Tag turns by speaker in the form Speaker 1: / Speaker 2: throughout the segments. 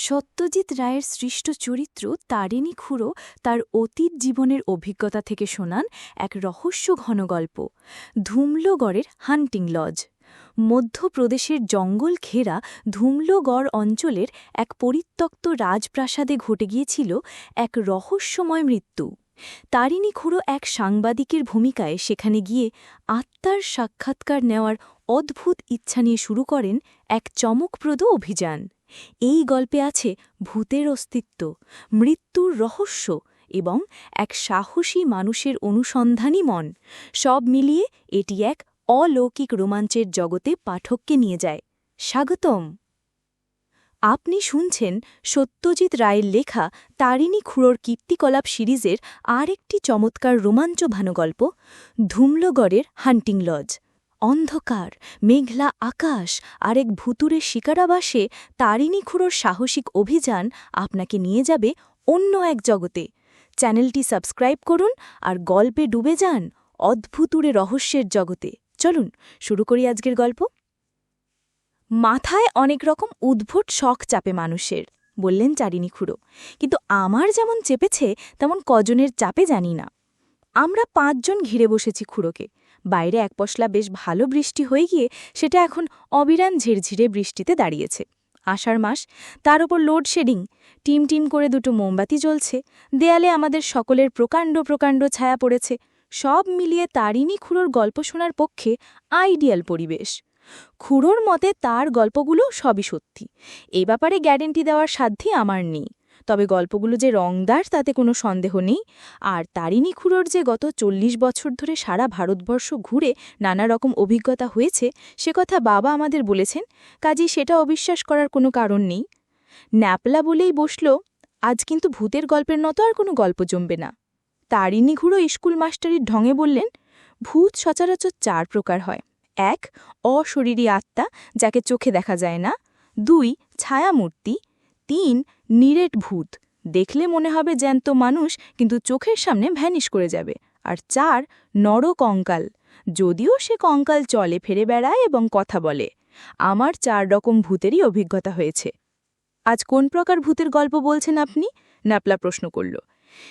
Speaker 1: সত্যজিৎ রায়ের সৃষ্ট চরিত্র তারিণী খুড়ো তার অতীত জীবনের অভিজ্ঞতা থেকে শোনান এক রহস্য ঘন গল্প, ধুমলোগড়ের হান্টিং লজ। মধ্যপ্রদেশের জঙ্গল ঘেরা ধুমলোগড় অঞ্চলের এক পরিত্যক্ত রাজপ্রাসাদে ঘটে গিয়েছিল এক রহস্যময় মৃত্যু। তারিণী খুড়ো এক সাংবাদিকের ভূমিকায় সেখানে গিয়ে আত্মার সাক্ষাৎকার নেওয়ার অদ্ভুত ইচ্ছা নিয়ে শুরু করেন এক চমকপ্রদ অভিযান। এই গল্পে আছে ভূতের অস্তিত্ব, মৃত্যুর রহস্য এবং এক সাহসী মানুষের অনুসন্ধানী মন। সব মিলিয়ে এটি এক অলৌকিক রোমাঞ্চের জগতে পাঠককে নিয়ে যায়। স্বাগতম। আপনি শুনছেন সত্যজিৎ রায়ের লেখা তারিণী খুড়োর কীর্তিকলাপ সিরিজের আরেকটি চমৎকার রোমাঞ্চভানু গল্প, ধুমলগড়ের হান্টিং লজ। অন্ধকার, মেঘলা আকাশ আর এক ভুতুরে শিকারাবাসে তারিণী খুড়োর সাহসিক অভিযান আপনাকে নিয়ে যাবে অন্য এক জগতে। চ্যানেলটি সাবস্ক্রাইব করুন আর গল্পে ডুবে যান অদ্ভুতুরে রহস্যের জগতে। চলুন, শুরু করি আজকের গল্প। মাথায় অনেক রকম উদ্ভট শখ চাপে মানুষের, বললেন চারিণী খুড়ো। কিন্তু আমার যেমন চেপেছে, তেমন কজনের চাপে জানি না। আমরা পাঁচজন ঘিরে বসেছি খুড়োকে। বাইরে এক পশলা বেশ ভালো বৃষ্টি হয়ে গিয়ে সেটা এখন অবিরাম ঝিরঝিরে বৃষ্টিতে দাঁড়িয়েছে। আষাঢ় মাস, তার ওপর লোডশেডিং টিম টিম করে দুটো মোমবাতি জ্বলছে, দেয়ালে আমাদের সকলের প্রকাণ্ড প্রকাণ্ড ছায়া পড়েছে, সব মিলিয়ে তারিণী খুঁড়োর গল্প শোনার পক্ষে আইডিয়াল পরিবেশ। খুড়োর মতে তার গল্পগুলো সবই সত্যি এই ব্যাপারে গ্যারেন্টি দেওয়ার সাধ্যই আমার নেই। তবে গল্পগুলো যে রংদার, তাতে কোনো সন্দেহ নেই। আর তারিণী খুড়োর যে গত চল্লিশ বছর ধরে সারা ভারতবর্ষ ঘুরে নানা রকম অভিজ্ঞতা হয়েছে, সে কথা বাবা আমাদের বলেছেন, কাজেই সেটা অবিশ্বাস করার কোনো কারণ নেই। ন্যাপলা বলেই বসল, আজ কিন্তু ভূতের গল্পের মতো আর কোনো গল্প জমবে না। তারিণী খুড়ো স্কুল মাস্টারির ঢঙে বললেন, ভূত সচরাচর চার প্রকার হয়। এক, অশরীরী আত্মা, যাকে চোখে দেখা যায় না। দুই, ছায়ামূর্তি। তিন নিরেট ভূত। দেখলে মনে হবে জ্যান্ত মানুষ, কিন্তু চোখের সামনে ভ্যানিশ করে যাবে। আর চার, নর কঙ্কাল। যদিও সে কঙ্কাল চলে, ফেরে বেড়ায় এবং কথা বলে। আমার চার রকম ভূতেরই অভিজ্ঞতা হয়েছে। আজ কোন প্রকার ভূতের গল্প বলছেন আপনি? ন্যাপলা প্রশ্ন করল।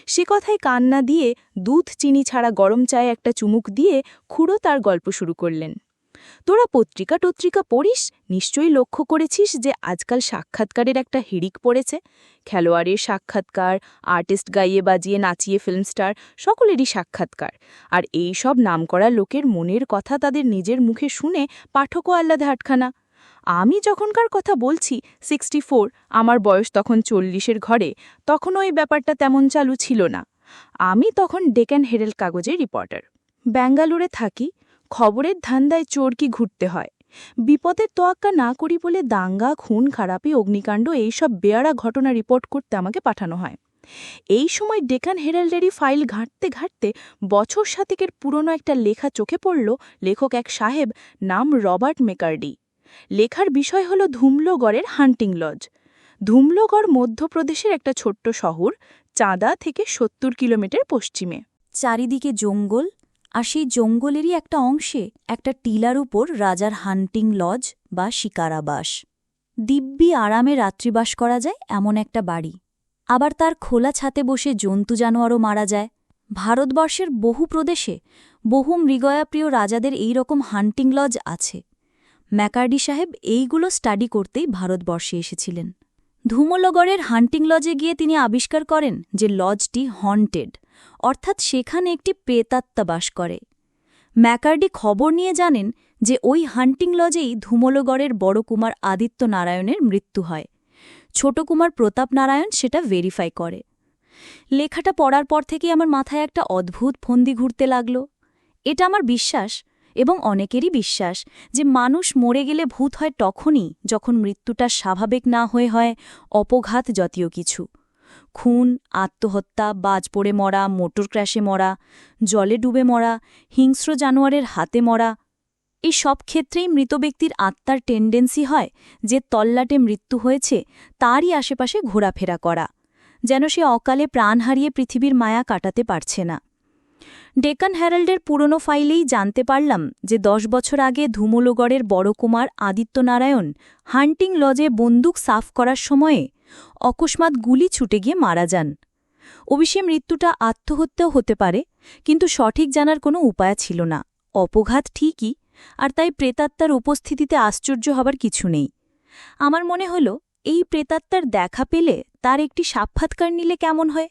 Speaker 1: সে কথায় কান্না দিয়ে দুধ, চিনি ছাড়া গরম চায়ে একটা চুমুক দিয়ে খুঁড়ো তার গল্প শুরু করলেন। তোরা পত্রিকা টত্রিকা পড়িস, নিশ্চয়ই লক্ষ্য করেছিস যে আজকাল সাক্ষাৎকারের একটা হিড়িক পড়েছে। খেলোয়াড়ের সাক্ষাৎকার, আর্টিস্ট গাইয়ে বাজিয়ে নাচিয়ে ফিল্ম স্টার সকলেরই সাক্ষাৎকার। আর এই সব নামকরা লোকের মনের কথা তাদের নিজের মুখে শুনে পাঠকও আহ্লাদে আটখানা আমি যখনকার কথা বলছি সিক্সটি আমার বয়স তখন চল্লিশের ঘরে তখন ওই ব্যাপারটা তেমন চালু ছিল না। আমি তখন ডেকেন হেরেল কাগজের রিপোর্টার ব্যাঙ্গালোরে থাকি খবরের ধান্দায় চোরকি ঘুরতে হয়। বিপদের তোয়াক্কা না করি বলে দাঙ্গা, খুন, খারাপি, অগ্নিকাণ্ড এইসব বেয়ারা ঘটনা রিপোর্ট করতে আমাকে পাঠানো হয়। এই সময় ডেকান হেরাল্ডারি ফাইল ঘাঁটতে ঘাঁটতে বছর সাতেকের পুরনো একটা লেখা চোখে পড়ল লেখক এক সাহেব নাম রবার্ট মেকার্ডি। লেখার বিষয় হল ধুমলোগড়ের হান্টিং লজ। ধুমলোগড় মধ্যপ্রদেশের একটা ছোট্ট শহর, চাঁদা থেকে সত্তর কিলোমিটার পশ্চিমে। চারিদিকে জঙ্গল আর সেই জঙ্গলেরই একটা অংশে একটা টিলার উপর রাজার হান্টিং লজ বা শিকারাবাস। দিব্যি আরামে রাত্রিবাস করা যায় এমন একটা বাড়ি। আবার তার খোলা ছাতে বসে জন্তু জানোয়ারও মারা যায়। ভারতবর্ষের বহু প্রদেশে বহু মৃগয়াপ্রিয় রাজাদের এই রকম হান্টিং লজ আছে। ম্যাকার্ডি সাহেব এইগুলো স্টাডি করতেই ভারতবর্ষে এসেছিলেন। ধুমলগড়ের হান্টিং লজে গিয়ে তিনি আবিষ্কার করেন যে লজটি হন্টেড, অর্থাৎ সেখানে একটি প্রেতাত্মা বাস করে। ম্যাকার্ডি খবর নিয়ে জানেন যে ওই হান্টিং লজেই ধুমলগড়ের বড় কুমার আদিত্য নারায়ণের মৃত্যু হয়। ছোট কুমার প্রতাপ নারায়ণ সেটা ভেরিফাই করে। লেখাটা পড়ার পর থেকে আমার মাথায় একটা অদ্ভুত ফন্দি ঘুরতে লাগল। এটা আমার বিশ্বাস এবং অনেকেরই বিশ্বাস যে মানুষ মরে গেলে ভূত হয় তখনই যখন মৃত্যুটা স্বাভাবিক না হয়ে হয়, অপঘাত জাতীয় কিছু। খুন, আত্মহত্যা, বাজ পড়ে মরা, মোটর ক্র্যাশে মরা, জলে ডুবে মরা, হিংস্র জানোয়ারের হাতে মরা, এই সব ক্ষেত্রেই মৃত ব্যক্তির আত্মার টেন্ডেন্সি হয় যে তল্লাটে মৃত্যু হয়েছে তারই আশেপাশে ঘোরাফেরা করা, যেন সে অকালে প্রাণ হারিয়ে পৃথিবীর মায়া কাটাতে পারছে না। ডেকান হ্যারাল্ডের পুরনো ফাইলেই জানতে পারলাম যে দশ বছর আগে ধুমলগড়ের বড়কুমার আদিত্যনারায়ণ হান্টিং লজে বন্দুক সাফ করার সময়ে অকস্মাৎ গুলি ছুটে গিয়ে মারা যান। অবশ্যই মৃত্যুটা আত্মহত্যাও হতে পারে, কিন্তু সঠিক জানার কোনো উপায় ছিল না। অপঘাত ঠিকই, আর তাই প্রেতাত্মার উপস্থিতিতে আশ্চর্য হবার কিছু নেই। আমার মনে হল, এই প্রেতাত্মার দেখা পেলে তার একটি সাক্ষাৎকার নিলে কেমন হয়?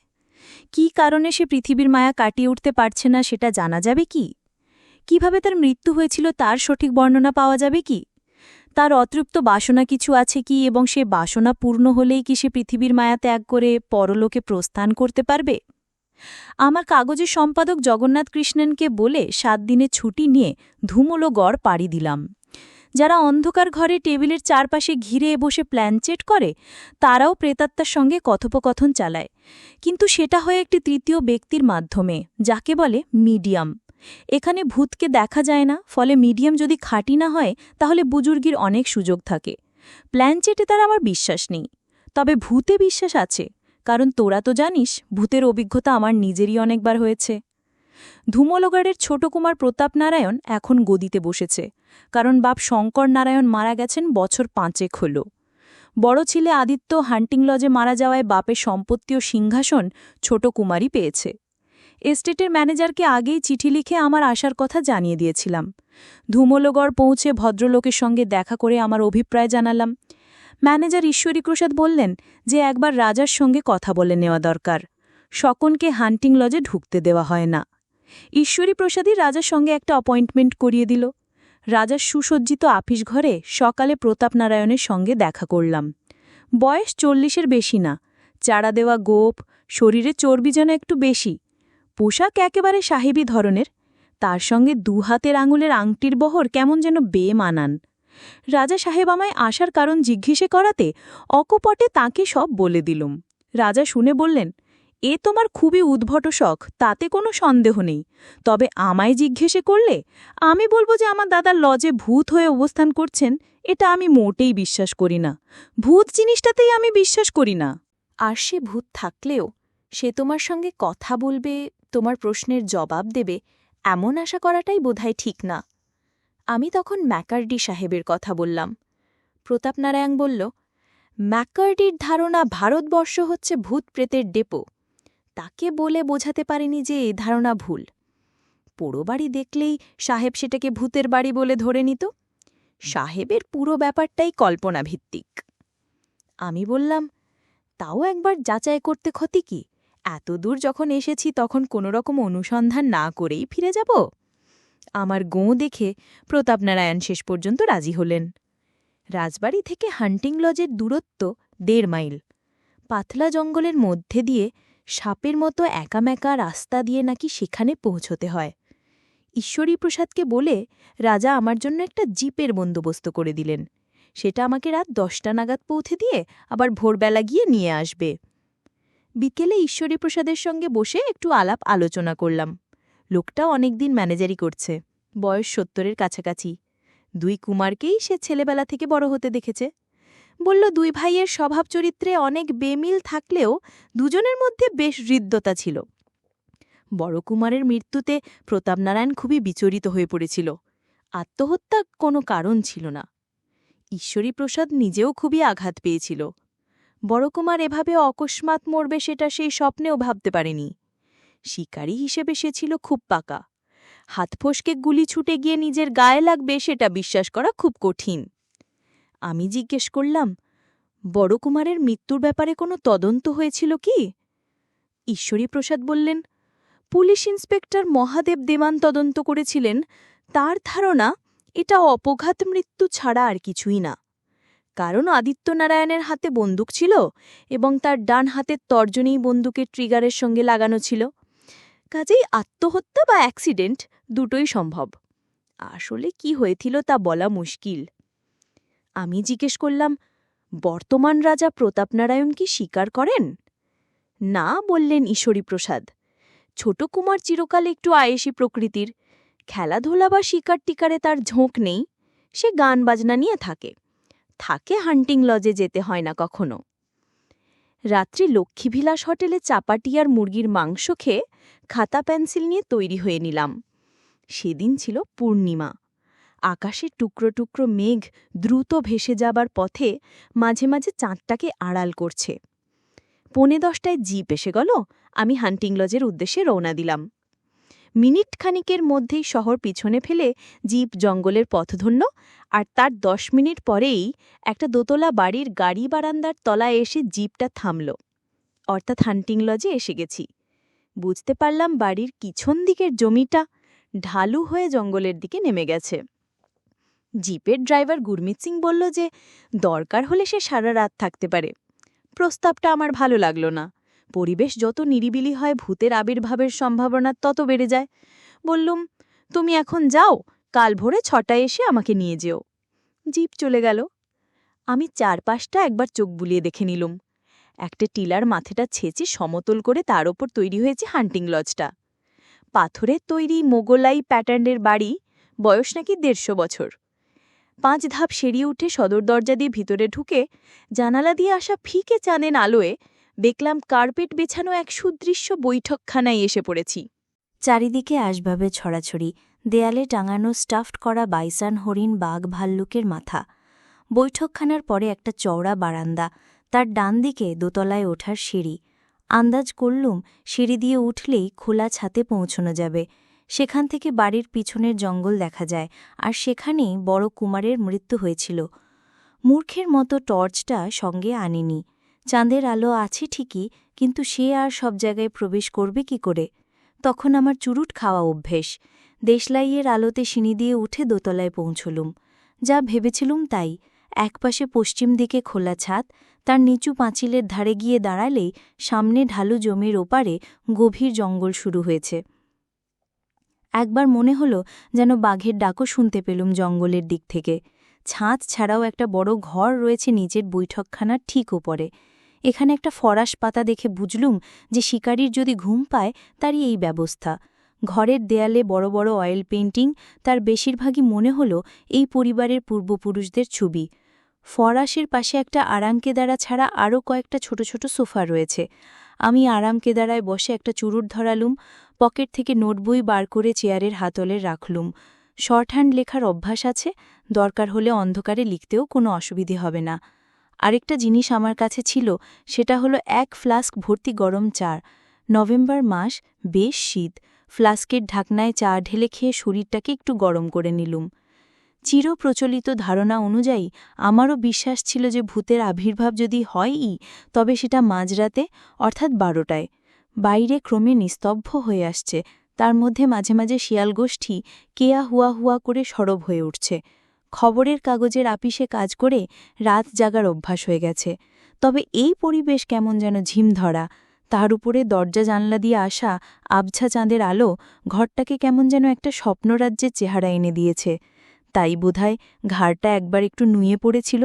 Speaker 1: কি কারণে সে পৃথিবীর মায়া কাটিয়ে উঠতে পারছে না সেটা জানা যাবে কি? কীভাবে তার মৃত্যু হয়েছিল তার সঠিক বর্ণনা পাওয়া যাবে কি? তার অতৃপ্ত বাসনা কিছু আছে কি এবং সে বাসনা পূর্ণ হলেই কি সে পৃথিবীর মায়া ত্যাগ করে পরলোকে প্রস্থান করতে পারবে? আমার কাগজের সম্পাদক জগন্নাথ কৃষ্ণনকে বলে সাত দিনে ছুটি নিয়ে ধুমলো গড় পাড়ি দিলাম। যারা অন্ধকার ঘরে টেবিলের চারপাশে ঘিরে বসে প্ল্যানচেট করে, তারাও প্রেতাত্মার সঙ্গে কথোপকথন চালায়। কিন্তু সেটা হয় একটি তৃতীয় ব্যক্তির মাধ্যমে, যাকে বলে মিডিয়াম। এখানে ভূতকে দেখা যায় না, ফলে মিডিয়াম যদি খাঁটি না হয়, তাহলে বুজুর্গির অনেক সুযোগ থাকে। প্ল্যানচেটে তার আমার বিশ্বাস নেই। তবে ভূতে বিশ্বাস আছে, কারণ তোরা তো জানিস, ভূতের অভিজ্ঞতা আমার নিজেরই অনেকবার হয়েছে। ধুমলগাড়ের ছোট কুমার প্রতাপ নারায়ণ এখন গদিতে বসেছে। কারণ বাপ শঙ্কর নারায়ণ মারা গেছেন বছর পাঁচেক হল। বড় ছেলে আদিত্য হান্টিং লজে মারা যাওয়ায় বাপের সম্পত্তি ও সিংহাসন ছোট কুমারী পেয়েছে। এস্টেটের ম্যানেজারকে আগেই চিঠি লিখে আমার আসার কথা জানিয়ে দিয়েছিলাম। ধুমলগড় পৌঁছে ভদ্রলোকের সঙ্গে দেখা করে আমার অভিপ্রায় জানালাম। ম্যানেজার ঈশ্বরী প্রসাদ বললেন যে একবার রাজার সঙ্গে কথা বলে নেওয়া দরকার। শকনকে হান্টিং লজে ঢুকতে দেওয়া হয় না। ঈশ্বরী প্রসাদই রাজার সঙ্গে একটা অ্যাপয়েন্টমেন্ট করিয়ে দিল। রাজার সুসজ্জিত আফিস ঘরে সকালে প্রতাপ নারায়ণের সঙ্গে দেখা করলাম। বয়স চল্লিশের বেশি না। চাড়া দেওয়া গোপ, শরীরে চর্বি যেন একটু বেশি। পোশাক একেবারে সাহেবী ধরনের। তার সঙ্গে দু হাতের আঙুলের আংটির বহর কেমন যেন বেয়ে মানান রাজা সাহেব আমায় আসার কারণ জিজ্ঞেসে করাতে অকপটে তাকে সব বলে দিলুম। রাজা শুনে বললেন এ তোমার খুবই উদ্ভট শখ, তাতে কোনো সন্দেহ নেই। তবে আমায় জিজ্ঞেসে করলে, আমি বলব যে আমার দাদার লজে ভূত হয়ে অবস্থান করছেন, এটা আমি মোটেই বিশ্বাস করি না। ভূত জিনিসটাতেই আমি বিশ্বাস করি না। আর সে ভূত থাকলেও, সে তোমার সঙ্গে কথা বলবে, তোমার প্রশ্নের জবাব দেবে, এমন আশা করাটাই বোধহয় ঠিক না। আমি তখন ম্যাকার্ডি সাহেবের কথা বললাম। প্রতাপ নারায়ণ বলল, ম্যাকার্ডির ধারণা ভারতবর্ষ হচ্ছে ভূত প্রেতের ডেপো। তাকে বলে বোঝাতে পারেনি যে এ ধারণা ভুল। পোড়ো বাড়ি দেখলেই সাহেব সেটাকে ভূতের বাড়ি বলে ধরে নিত। সাহেবের পুরো ব্যাপারটাই কল্পনাভিত্তিক। আমি বললাম, তাও একবার যাচাই করতে ক্ষতি কি? এত দূর যখন এসেছি তখন কোনোরকম অনুসন্ধান না করেই ফিরে যাব? আমার গোঁ দেখে প্রতাপনারায়ণ শেষ পর্যন্ত রাজি হলেন। রাজবাড়ি থেকে হান্টিং লজের দূরত্ব দেড় মাইল। পাতলা জঙ্গলের মধ্যে দিয়ে সাপের মতো একামেকা রাস্তা দিয়ে নাকি সেখানে পৌঁছতে হয়। ঈশ্বরী প্রসাদকে বলে রাজা আমার জন্য একটা জিপের বন্দোবস্ত করে দিলেন। সেটা আমাকে রাত দশটা নাগাদ পৌঁছে দিয়ে আবার ভোরবেলা গিয়ে নিয়ে আসবে। বিকেলে ঈশ্বরী প্রসাদের সঙ্গে বসে একটু আলাপ আলোচনা করলাম। লোকটা অনেকদিন ম্যানেজারি করছে। বয়স সত্তরের কাছাকাছি। দুই কুমারকেই সে ছেলেবেলা থেকে বড় হতে দেখেছে। বলল, দুই ভাইয়ের স্বভাব চরিত্রে অনেক বেমিল থাকলেও দুজনের মধ্যে বেশ হৃদ্যতা ছিল। বড় কুমারের মৃত্যুতে প্রতাপনারায়ণ খুবই বিচরিত হয়ে পড়েছিল। আত্মহত্যা কোনো কারণ ছিল না। ঈশ্বরী প্রসাদ নিজেও খুবই আঘাত পেয়েছিল। বড়কুমার এভাবে অকস্মাৎ মরবে সেটা সেই স্বপ্নেও ভাবতে পারেনি। শিকারী হিসেবে সে ছিল খুব পাকা। হাত ফসকে গুলি ছুটে গিয়ে নিজের গায়ে লাগবে সেটা বিশ্বাস করা খুব কঠিন। আমি জিজ্ঞেস করলাম বড়কুমারের মৃত্যুর ব্যাপারে কোনো তদন্ত হয়েছিল কি? ঈশ্বরী প্রসাদ বললেন, পুলিশ ইন্সপেক্টর মহাদেব দেওয়ান তদন্ত করেছিলেন। তার ধারণা, এটা অপঘাত মৃত্যু ছাড়া আর কিছুই না। কারণ আদিত্যনারায়ণের হাতে বন্দুক ছিল এবং তার ডান হাতের তর্জনী বন্দুকের ট্রিগারের সঙ্গে লাগানো ছিল। কাজেই আত্মহত্যা বা অ্যাক্সিডেন্ট দুটোই সম্ভব। আসলে কি হয়েছিল তা বলা মুশকিল। আমি জিজ্ঞেস করলাম, বর্তমান রাজা প্রতাপনারায়ণ কি স্বীকার করেন? না, বললেন ঈশ্বরী প্রসাদ ছোট কুমার চিরকাল একটু আয়েসি প্রকৃতির। খেলাধুলা বা শিকার টিকারে তার ঝোঁক নেই। সে গান বাজনা নিয়ে থাকে। থাকে হান্টিং লজে যেতে হয় না কখনো। রাত্রি লক্ষ্মীভিলাস হোটেলে চাপাটিয়ার মুরগির মাংস খেয়ে খাতা পেন্সিল নিয়ে তৈরি হয়ে নিলাম। সেদিন ছিল পূর্ণিমা। আকাশের টুকরো টুকরো মেঘ দ্রুত ভেসে যাবার পথে মাঝে মাঝে চাঁদটাকে আড়াল করছে। পৌনে দশটায় জিপ এসে গেল, আমি হান্টিং লজের উদ্দেশ্যে রওনা দিলাম। মিনিট খানিকের মধ্যেই শহর পিছনে ফেলে জিপ জঙ্গলের পথ ধরল আর তার দশ মিনিট পরেই একটা দোতলা বাড়ির গাড়ি বারান্দার তলায় এসে জিপটা থামল। অর্থাৎ হান্টিং লজে এসে গেছি। বুঝতে পারলাম বাড়ির পিছন দিকের জমিটা ঢালু হয়ে জঙ্গলের দিকে নেমে গেছে। জিপের ড্রাইভার গুরমিত সিং বলল যে, দরকার হলে সে সারা রাত থাকতে পারে। প্রস্তাবটা আমার ভালো লাগল না। পরিবেশ যত নিরিবিলি হয়, ভূতের আবির্ভাবের সম্ভাবনা তত বেড়ে যায়। বললুম, তুমি এখন যাও, কাল ভোরে ছটায় এসে আমাকে নিয়ে যেও। জিপ চলে গেল। আমি চারপাশটা একবার চোখ বুলিয়ে দেখে নিলুম। একটা টিলার মাথাটা ছেঁচে সমতল করে তার ওপর তৈরি হয়েছে হান্টিং লজটা। পাথরের তৈরি মোগলাই প্যাটার্নের বাড়ি, বয়স নাকি দেড়শো বছর। পাঁচ ধাপ সেরিয়ে উঠে সদর দরজা দিয়ে ভিতরে ঢুকে জানালা দিয়ে আসা ফিকে চানেন আলোয় দেখলাম কার্পেট বেছানো এক সুদৃশ্য বৈঠকখানায় এসে পড়েছি।
Speaker 2: চারিদিকে আসবাবে ছড়াছড়ি, দেয়ালে টাঙানো স্টাফড করা বাইসান হরিণ বাঘ ভাল্লুকের মাথা। বৈঠকখানার পরে একটা চওড়া বারান্দা, তার ডান দিকে দোতলায় ওঠার সিঁড়ি। আন্দাজ করলুম সিঁড়ি দিয়ে উঠলেই খোলা ছাতে পৌঁছনো যাবে। সেখান থেকে বাড়ির পিছনের জঙ্গল দেখা যায়, আর সেখানেই বড় কুমারের মৃত্যু হয়েছিল। মূর্খের মতো টর্চটা সঙ্গে আনিনি। চাঁদের আলো আছে ঠিকই, কিন্তু সে আর সব জায়গায় প্রবেশ করবে কি করে? তখন আমার চুরুট খাওয়া অভ্যেস। দেশলাইয়ের আলোতে সিঁড়ি দিয়ে উঠে দোতলায় পৌঁছলুম। যা ভেবেছিলুম তাই। একপাশে পশ্চিম দিকে খোলা ছাদ, তার নিচু পাঁচিলের ধারে গিয়ে দাঁড়ালেই সামনে ঢালু জমির ওপারে গভীর জঙ্গল শুরু হয়েছে। একবার মনে হলো যেন বাঘের ডাকও শুনতে পেলুম জঙ্গলের দিক থেকে। ছাদ ছাড়াও একটা বড় ঘর রয়েছে নিচের বৈঠকখানার ঠিক ওপরে এখানে একটা ফরাস পাতা দেখে বুঝলুম যে শিকারীর যদি ঘুম পায়, তারই এই ব্যবস্থা। ঘরের দেয়ালে বড় বড় অয়েল পেন্টিং তার বেশিরভাগই মনে হল এই পরিবারের পূর্বপুরুষদের ছবি। ফরাসের পাশে একটা আরামকেদারা ছাড়া আরও কয়েকটা ছোট ছোট সোফা রয়েছে। আমি আরামকেদারায় বসে একটা চুরুট ধরালুম পকেট থেকে নোটবই বার করে চেয়ারের হাতলে রাখলুম। শর্ট হ্যান্ড লেখার অভ্যাস আছে, দরকার হলে অন্ধকারে লিখতেও কোনো অসুবিধে হবে না। আরেকটা জিনিস আমার কাছে ছিল, সেটা হলো এক ফ্লাস্ক ভর্তি গরম চা। নভেম্বর মাস, বেশ শীত। ফ্লাস্কের ঢাকনায় চা ঢেলে খেয়ে শরীরটাকে একটু গরম করে নিলুম। চিরপ্রচলিত ধারণা অনুযায়ী, আমারও বিশ্বাস ছিল যে ভূতের আবির্ভাব যদি হয়ই, তবে সেটা মাঝরাতে, অর্থাৎ বারোটায়। বাইরে ক্রমে নিস্তব্ধ হয়ে আসছে। তার মধ্যে মাঝে মাঝে শিয়াল গোষ্ঠী কেয়া হুয়া হুয়া করে সরব হয়ে উঠছে। খবরের কাগজের আপিসে কাজ করে রাত জাগার অভ্যাস হয়ে গেছে। তবে এই পরিবেশ কেমন যেন ঝিম ধরা তার উপরে দরজা জানলা দিয়ে আসা আবছা চাঁদের আলো ঘরটাকে কেমন যেন একটা স্বপ্নরাজ্যের চেহারা এনে দিয়েছে। তাই বোধহয় ঘাড়টা একবার একটু নুয়ে পড়েছিল।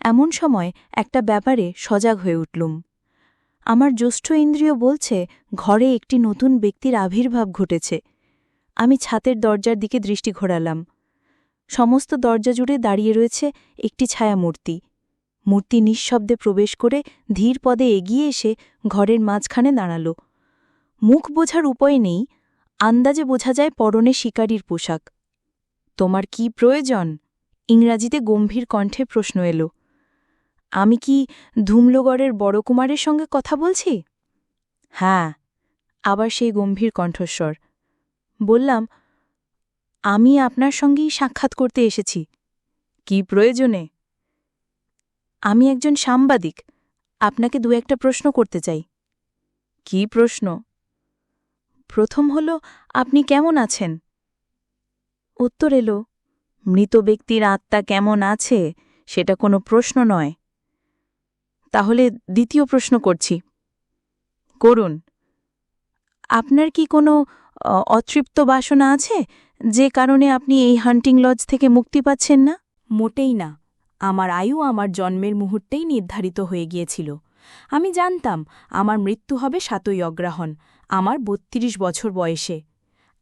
Speaker 2: এমন সময় একটা ব্যাপারে সজাগ হয়ে উঠলুম। আমার জ্যৈষ্ঠ ইন্দ্রিয় বলছে, ঘরে একটি নতুন ব্যক্তির আবির্ভাব ঘটেছে। আমি ছাতের দরজার দিকে দৃষ্টি ঘোরালাম। সমস্ত দরজা জুড়ে দাঁড়িয়ে রয়েছে একটি ছায়া মূর্তি মূর্তি নিঃশব্দে প্রবেশ করে ধীর পদে এগিয়ে এসে ঘরের মাঝখানে দাঁড়াল। মুখ বোঝার উপায় নেই, আন্দাজে বোঝা যায় পরনে শিকারীর পোশাক। তোমার কি প্রয়োজন? ইংরাজিতে গম্ভীর কণ্ঠে প্রশ্ন এলো। আমি কি ধুমলগড়ের বড় কুমারের সঙ্গে কথা বলছি? হ্যাঁ আবার সেই গম্ভীর কণ্ঠস্বর। বললাম, আমি আপনার সঙ্গেই সাক্ষাৎ করতে এসেছি। কি প্রয়োজনে? আমি একজন সাংবাদিক, আপনাকে দু একটা প্রশ্ন করতে চাই। কি প্রশ্ন? প্রথম হল, আপনি কেমন আছেন? উত্তর এলো, মৃত ব্যক্তির আত্মা কেমন আছে, সেটা কোনো প্রশ্ন নয়। তাহলে দ্বিতীয় প্রশ্ন করছি। করুন। আপনার কি কোনো অতৃপ্ত বাসনা আছে? যে কারণে আপনি এই হান্টিং লজ থেকে মুক্তি পাচ্ছেন না?
Speaker 1: মোটেই না। আমার আয়ু আমার জন্মের মুহূর্তেই নির্ধারিত হয়ে গিয়েছিল। আমি জানতাম, আমার মৃত্যু হবে সাতই অগ্রহণ আমার বত্রিশ বছর বয়সে।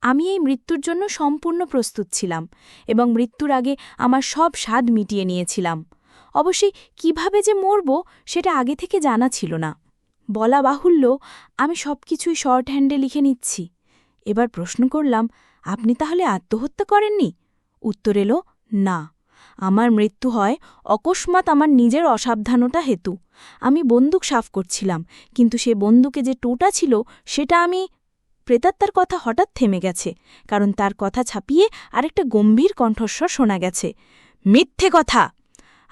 Speaker 1: আমি এই মৃত্যুর জন্য সম্পূর্ণ প্রস্তুত ছিলাম এবং মৃত্যুর আগে আমার সব স্বাদ মিটিয়ে নিয়েছিলাম। অবশ্যই কীভাবে যে মরব সেটা আগে থেকে জানা ছিল না। বলা বাহুল্য, আমি সব কিছুই শর্ট হ্যান্ডে লিখে নিচ্ছি। এবার প্রশ্ন করলাম, আপনি তাহলে আত্মহত্যা করেননি? উত্তর এলো, না। আমার মৃত্যু হয় অকস্মাৎ আমার নিজের অসাবধানতা হেতু। আমি বন্দুক সাফ করছিলাম, কিন্তু সে বন্দুকে যে টোটা ছিল সেটা আমি প্রেতাত্মার কথা হঠাৎ থেমে গেছে, কারণ তার কথা ছাপিয়ে আরেকটা গম্ভীর কণ্ঠস্বর শোনা গেছে। মিথ্যে কথা!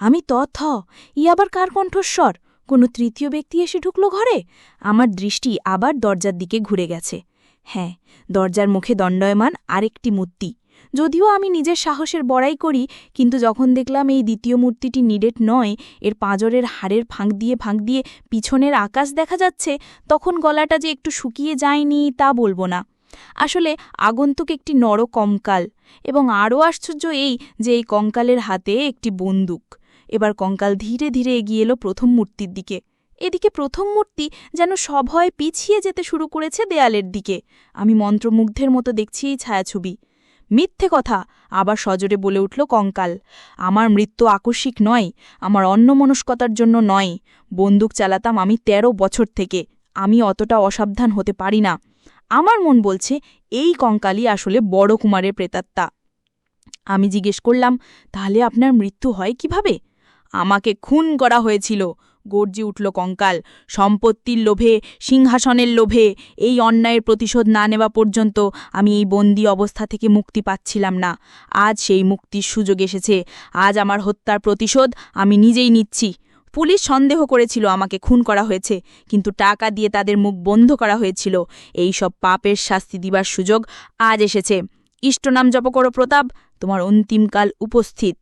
Speaker 1: আমি তথ ই আবার কার কণ্ঠস্বর? কোনো তৃতীয় ব্যক্তি এসে ঢুকল ঘরে? আমার দৃষ্টি আবার দরজার দিকে ঘুরে গেছে। হ্যাঁ দরজার মুখে দণ্ডয়মান আরেকটি মূর্তি। যদিও আমি নিজের সাহসের বড়াই করি, কিন্তু যখন দেখলাম এই দ্বিতীয় মূর্তিটি নিডেট নয়, এর পাঁজরের হাড়ের ফাঁক দিয়ে ফাঁক দিয়ে পিছনের আকাশ দেখা যাচ্ছে, তখন গলাটা যে একটু শুকিয়ে যায়নি তা বলব না। আসলে আগন্তুক একটি নর কঙ্কাল এবং আরও আশ্চর্য এই যে এই কঙ্কালের হাতে একটি বন্দুক। এবার কঙ্কাল ধীরে ধীরে এগিয়ে এলো প্রথম মূর্তির দিকে। এদিকে প্রথম মূর্তি যেন সভয় পিছিয়ে যেতে শুরু করেছে দেয়ালের দিকে। আমি মন্ত্রমুগ্ধের মতো দেখছি এই ছায়াছবি। মিথ্যে কথা, আবার সজোরে বলে উঠল কঙ্কাল, আমার মৃত্যু আকস্মিক নয়, আমার অন্যমনস্কতার জন্য নয়। বন্দুক চালাতাম আমি ১৩ বছর থেকে, আমি অতটা অসাবধান হতে পারি না। আমার মন বলছে, এই কঙ্কালই আসলে বড় কুমারের প্রেতাত্মা। আমি জিজ্ঞেস করলাম, তাহলে আপনার মৃত্যু হয় কীভাবে? আমাকে খুন করা হয়েছিল। গর্জি উঠল কঙ্কাল। সম্পত্তির লোভে, সিংহাসনের লোভে, এই অন্যায়ের প্রতিশোধ না নেওয়া পর্যন্ত আমি এই বন্দি অবস্থা থেকে মুক্তি পাচ্ছিলাম না। আজ সেই মুক্তির সুযোগ এসেছে। আজ আমার হত্যার প্রতিশোধ আমি নিজেই নিচ্ছি। পুলিশ সন্দেহ করেছিল আমাকে খুন করা হয়েছে, কিন্তু টাকা দিয়ে তাদের মুখ বন্ধ করা হয়েছিল। এই সব পাপের শাস্তি দিবার সুযোগ আজ এসেছে। ইষ্টনাম জপ করো প্রতাপ, তোমার অন্তিমকাল উপস্থিত।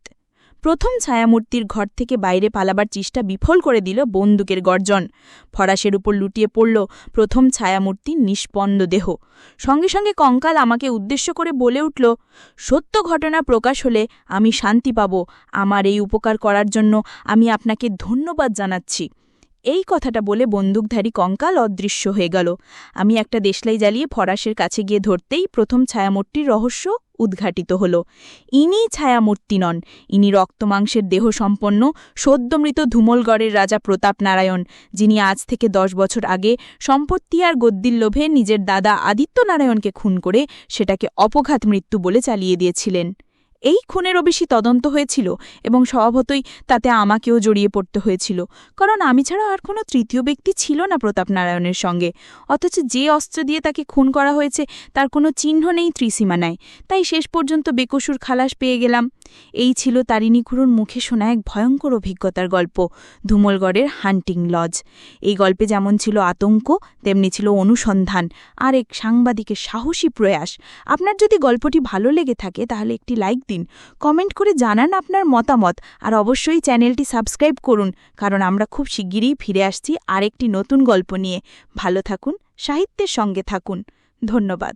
Speaker 1: প্রথম ছায়ামূর্তির ঘর থেকে বাইরে পালাবার চেষ্টা বিফল করে দিল বন্দুকের গর্জন। ফরাসের উপর লুটিয়ে পড়ল প্রথম ছায়ামূর্তির নিষ্পন্দ দেহ। সঙ্গে সঙ্গে কঙ্কাল আমাকে উদ্দেশ্য করে বলে উঠল, সত্য ঘটনা প্রকাশ হলে আমি শান্তি পাব। আমার এই উপকার করার জন্য আমি আপনাকে ধন্যবাদ জানাচ্ছি। এই কথাটা বলে বন্দুকধারী কঙ্কাল অদৃশ্য হয়ে গেল। আমি একটা দেশলাই জ্বালিয়ে ফরাসের কাছে গিয়ে ধরতেই প্রথম ছায়ামূর্তির রহস্য উদ্ঘাটিত হল। ইনি ছায়ামূর্তি নন, ইনি রক্তমাংসের দেহ সম্পন্ন সদ্যমৃত ধুমলগড়ের রাজা প্রতাপ নারায়ণ, যিনি আজ থেকে দশ বছর আগে সম্পত্তি আর গদ্দির লোভে নিজের দাদা আদিত্য নারায়ণকে খুন করে সেটাকে অপঘাত মৃত্যু বলে চালিয়ে দিয়েছিলেন। এই খুনেরও বেশি তদন্ত হয়েছিল এবং স্বভাবতই তাতে আমাকেও জড়িয়ে পড়তে হয়েছিল। কারণ আমি ছাড়া আর কোনো তৃতীয় ব্যক্তি ছিল না প্রতাপ নারায়ণের সঙ্গে। অথচ যে অস্ত্র দিয়ে তাকে খুন করা হয়েছে, তার কোনো চিহ্ন নেই ত্রিসীমানায় তাই শেষ পর্যন্ত বেকসুর খালাস পেয়ে গেলাম। এই ছিল তারিণী খুড়োর মুখে শোনা এক ভয়ঙ্কর অভিজ্ঞতার গল্প, ধুমলগড়ের হান্টিং লজ। এই গল্পে যেমন ছিল আতঙ্ক, তেমনি ছিল অনুসন্ধান, আর এক সাংবাদিকের সাহসী প্রয়াস। আপনার যদি গল্পটি ভালো লেগে থাকে, তাহলে একটি লাইক দিন। কমেন্ট করে জানান আপনার মতামত আর অবশ্যই চ্যানেলটি সাবস্ক্রাইব করুন, কারণ আমরা খুব শিগগিরই ফিরে আসছি আরেকটি নতুন গল্প নিয়ে। ভালো থাকুন, সাহিত্যের সঙ্গে থাকুন। ধন্যবাদ।